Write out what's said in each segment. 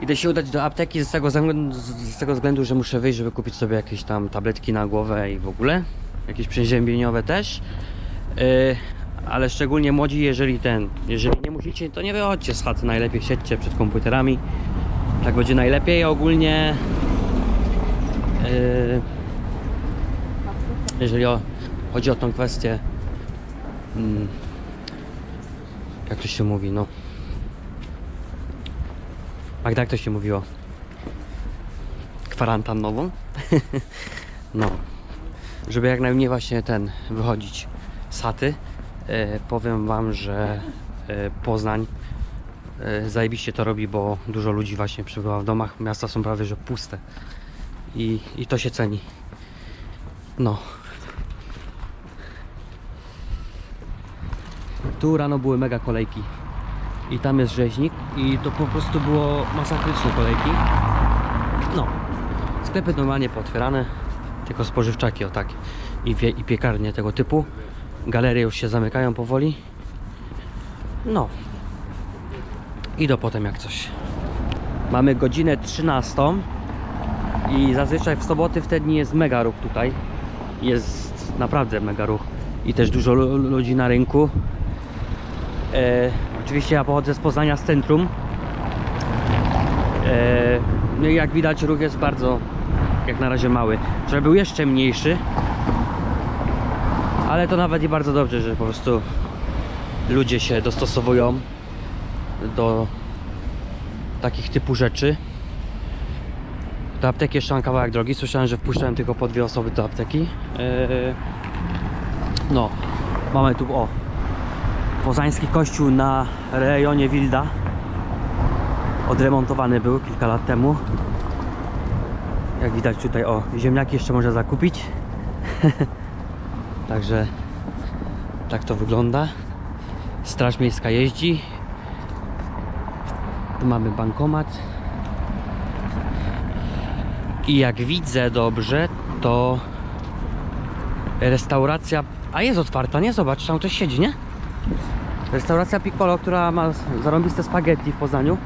Idę się udać do apteki z tego, względu, z tego względu, że muszę wyjść, żeby kupić sobie jakieś tam tabletki na głowę i w ogóle. Jakieś przeziębieniowe też. Yy, ale szczególnie młodzi, jeżeli ten, jeżeli nie musicie, to nie wychodźcie z chaty, najlepiej siedźcie przed komputerami. Tak będzie najlepiej. Ogólnie yy, jeżeli o, chodzi o tą kwestię mm, jak to się mówi, no Magda, jak to się mówiło? Kwarantannową? no. Żeby jak najmniej właśnie ten wychodzić z chaty, e, powiem wam, że e, Poznań e, zajebiście to robi, bo dużo ludzi właśnie przebywa w domach. Miasta są prawie że puste. I, i to się ceni. No. Tu rano były mega kolejki i tam jest rzeźnik i to po prostu było masakryczne kolejki. No, sklepy normalnie pootwierane, tylko spożywczaki o tak i, i piekarnie tego typu. Galerie już się zamykają powoli. No. I do potem jak coś. Mamy godzinę 13 i zazwyczaj w soboty wtedy jest mega ruch tutaj. Jest naprawdę mega ruch i też dużo lu- ludzi na rynku. E, oczywiście ja pochodzę z Poznania z centrum. E, no i jak widać ruch jest bardzo, jak na razie mały. Żeby był jeszcze mniejszy. Ale to nawet i bardzo dobrze, że po prostu ludzie się dostosowują do takich typu rzeczy. Do apteki jeszcze mam kawałek drogi. Słyszałem, że wpuszczałem tylko po dwie osoby do apteki. E, no, mamy tu o Poznański kościół na rejonie Wilda. Odremontowany był kilka lat temu. Jak widać tutaj o ziemniaki jeszcze można zakupić. Także tak to wygląda. Straż miejska jeździ. Tu mamy bankomat. I jak widzę dobrze to restauracja a jest otwarta, nie? Zobacz, tam ktoś siedzi, nie? Restauracja Piccolo, która ma zarąbiste spaghetti w Poznaniu.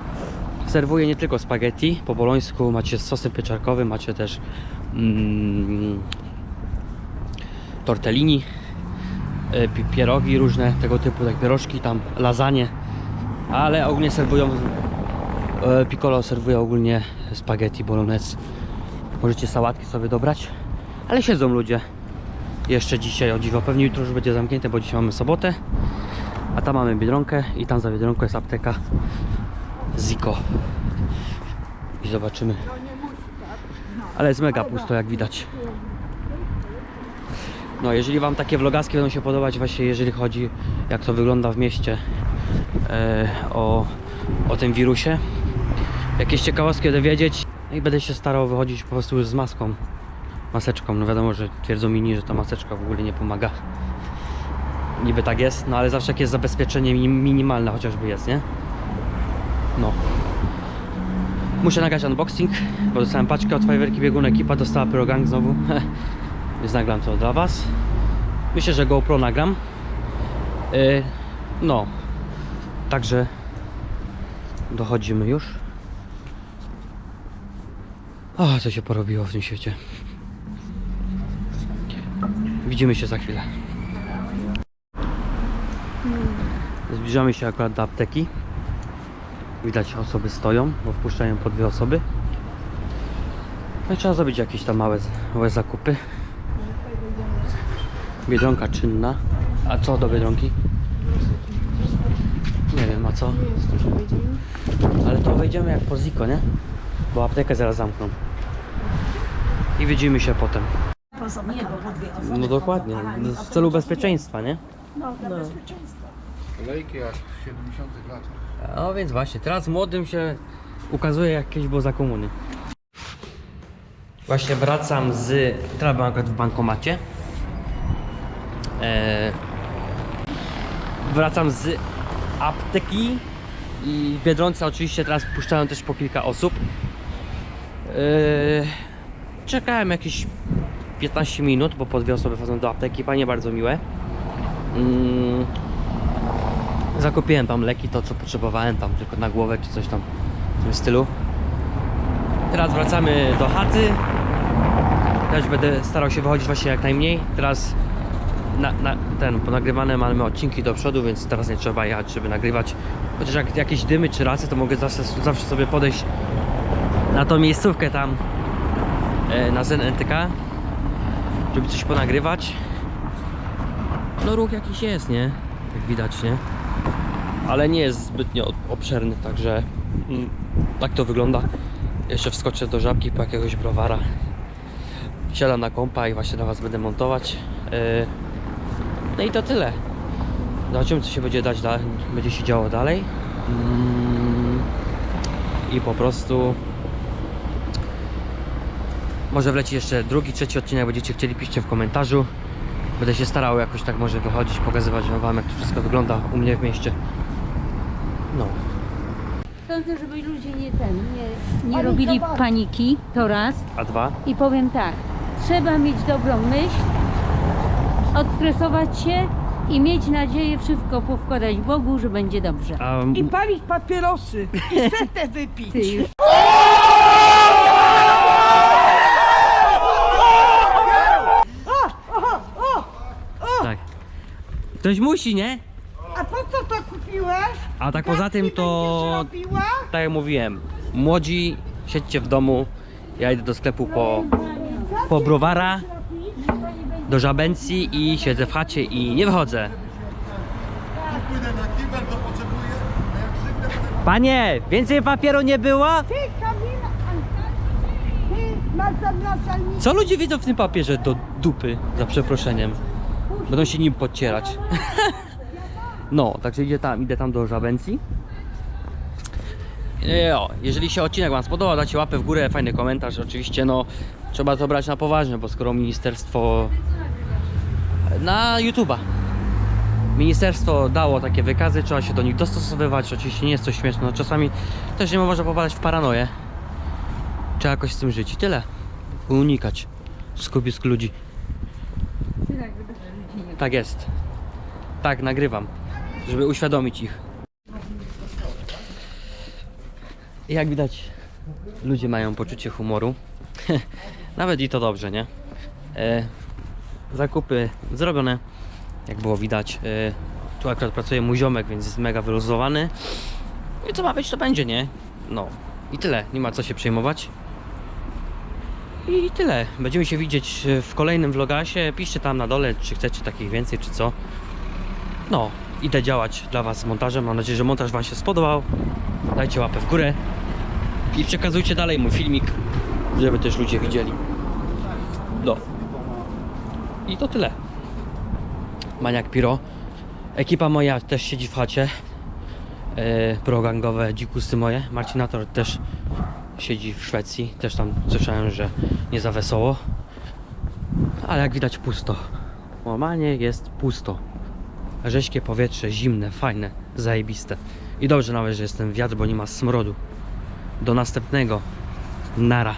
Serwuje nie tylko spaghetti, po bolońsku macie z sosem pieczarkowym, macie też mm, tortellini, e, pi- pierogi różne tego typu, tak pierożki, tam lasagne, ale ogólnie serwują e, Piccolo serwuje ogólnie spaghetti bolognese. Możecie sałatki sobie dobrać, ale siedzą ludzie jeszcze dzisiaj o dziwo. Pewnie jutro już będzie zamknięte, bo dzisiaj mamy sobotę. A tam mamy Biedronkę i tam za Biedronką jest apteka Ziko. I zobaczymy. Ale jest mega pusto jak widać. No jeżeli Wam takie vlogaski będą się podobać właśnie jeżeli chodzi jak to wygląda w mieście e, o, o tym wirusie. Jakieś ciekawostki będę wiedzieć No i będę się starał wychodzić po prostu już z maską. Maseczką. No wiadomo, że twierdzą inni, że ta maseczka w ogóle nie pomaga niby tak jest, no ale zawsze jak jest zabezpieczenie minim- minimalne chociażby jest, nie? No. Muszę nagrać unboxing, bo dostałem paczkę od Fiverki Biegun ekipa dostała pyrogang znowu. Więc nagram to dla Was. Myślę, że GoPro nagram. Yy, no. Także dochodzimy już. O, co się porobiło w tym świecie. Widzimy się za chwilę. Zbliżamy się akurat do apteki. Widać osoby stoją, bo wpuszczają po dwie osoby. No trzeba zrobić jakieś tam małe, małe zakupy. Biedronka czynna. A co do Biedronki? Nie wiem, a co? Ale to wejdziemy jak po Ziko, nie? Bo aptekę zaraz zamkną. I widzimy się potem. No dokładnie, no w celu bezpieczeństwa, nie? Kolejki jak w 70 latach. No więc właśnie, teraz młodym się ukazuje jak kiedyś było za komuny. Właśnie wracam z. Teraz byłem akurat w bankomacie. Eee, wracam z apteki i w Biedronce oczywiście teraz puszczają też po kilka osób. Eee, czekałem jakieś 15 minut, bo po dwie osoby wchodzą do apteki. Panie bardzo miłe. Mm, Zakupiłem tam leki, to co potrzebowałem tam tylko na głowę czy coś tam w tym stylu. Teraz wracamy do chaty. Też będę starał się wychodzić właśnie jak najmniej. Teraz na, na, ten ponagrywane mamy odcinki do przodu, więc teraz nie trzeba jechać, żeby nagrywać. Chociaż jak jakieś dymy czy racje, to mogę zawsze, zawsze sobie podejść na tą miejscówkę tam e, na ZNTK, żeby coś ponagrywać. No ruch jakiś jest, nie? Jak widać, nie? Ale nie jest zbytnio obszerny, także mm, tak to wygląda. Jeszcze wskoczę do żabki po jakiegoś browara. Siadam na kompa i właśnie dla Was będę montować. Yy, No i to tyle. Zobaczymy co się będzie dać, da- będzie się działo dalej. Mm, I po prostu może wleci jeszcze drugi, trzeci odcinek, będziecie chcieli, piszcie w komentarzu. Będę się starał jakoś tak może wychodzić, pokazywać wam jak to wszystko wygląda u mnie w mieście. No. Sądzę, żeby ludzie nie ten, nie, nie robili paniki, to raz. A dwa? I powiem tak, trzeba mieć dobrą myśl, odstresować się i mieć nadzieję wszystko powkładać Bogu, że będzie dobrze. A, I palić papierosy. I setę wypić. Ty już O, o, o! tak. Ktoś musi, nie? A po co to kupiłeś? A tak poza tym to będziesz robiła? tak jak mówiłem, młodzi siedźcie w domu. Ja idę do sklepu po, po browara, do żabencji i siedzę w chacie i nie wychodzę. Płynę na kibel, to potrzebuję. A jak Panie, więcej papieru nie było? Ty, Kamila, ty masz zamrażalnik. Co ludzie widzą w tym papierze do dupy, za przeproszeniem? Będą się nim podcierać. No, także idę tam, idę tam do żabencji. E, O, jeżeli się odcinek Wam spodobał, dajcie łapę w górę, fajny komentarz. Oczywiście, no, trzeba to brać na poważnie, bo skoro ministerstwo na YouTube'a ministerstwo dało takie wykazy, trzeba się do nich dostosowywać. Oczywiście nie jest to śmieszne, no, czasami też nie można popadać w paranoję. Trzeba jakoś z tym żyć i tyle. Unikać skupisk ludzi. Tak jest. Tak, nagrywam, żeby uświadomić ich. Jak widać, ludzie mają poczucie humoru. Nawet i to dobrze, nie? E, zakupy zrobione, jak było widać. E, tu akurat pracuje mój ziomek, więc jest mega wyluzowany. I co ma być, to będzie, nie? No. I tyle, nie ma co się przejmować. I tyle. Będziemy się widzieć e, w kolejnym vlogasie. Piszcie tam na dole, czy chcecie takich więcej, czy co. No, idę działać dla Was z montażem. Mam nadzieję, że montaż Wam się spodobał. Dajcie łapę w górę i przekazujcie dalej mój filmik, żeby też ludzie widzieli. No. I to tyle. Maniak Piro. Ekipa moja też siedzi w chacie. E, progangowe dzikusy moje. Marcinator też siedzi w Szwecji. Też tam słyszałem, że nie za wesoło. Ale jak widać pusto. Normalnie jest pusto. Rześkie powietrze, zimne, fajne, zajebiste. I dobrze nawet, że jest ten wiatr, bo nie ma smrodu. Do następnego. Nara.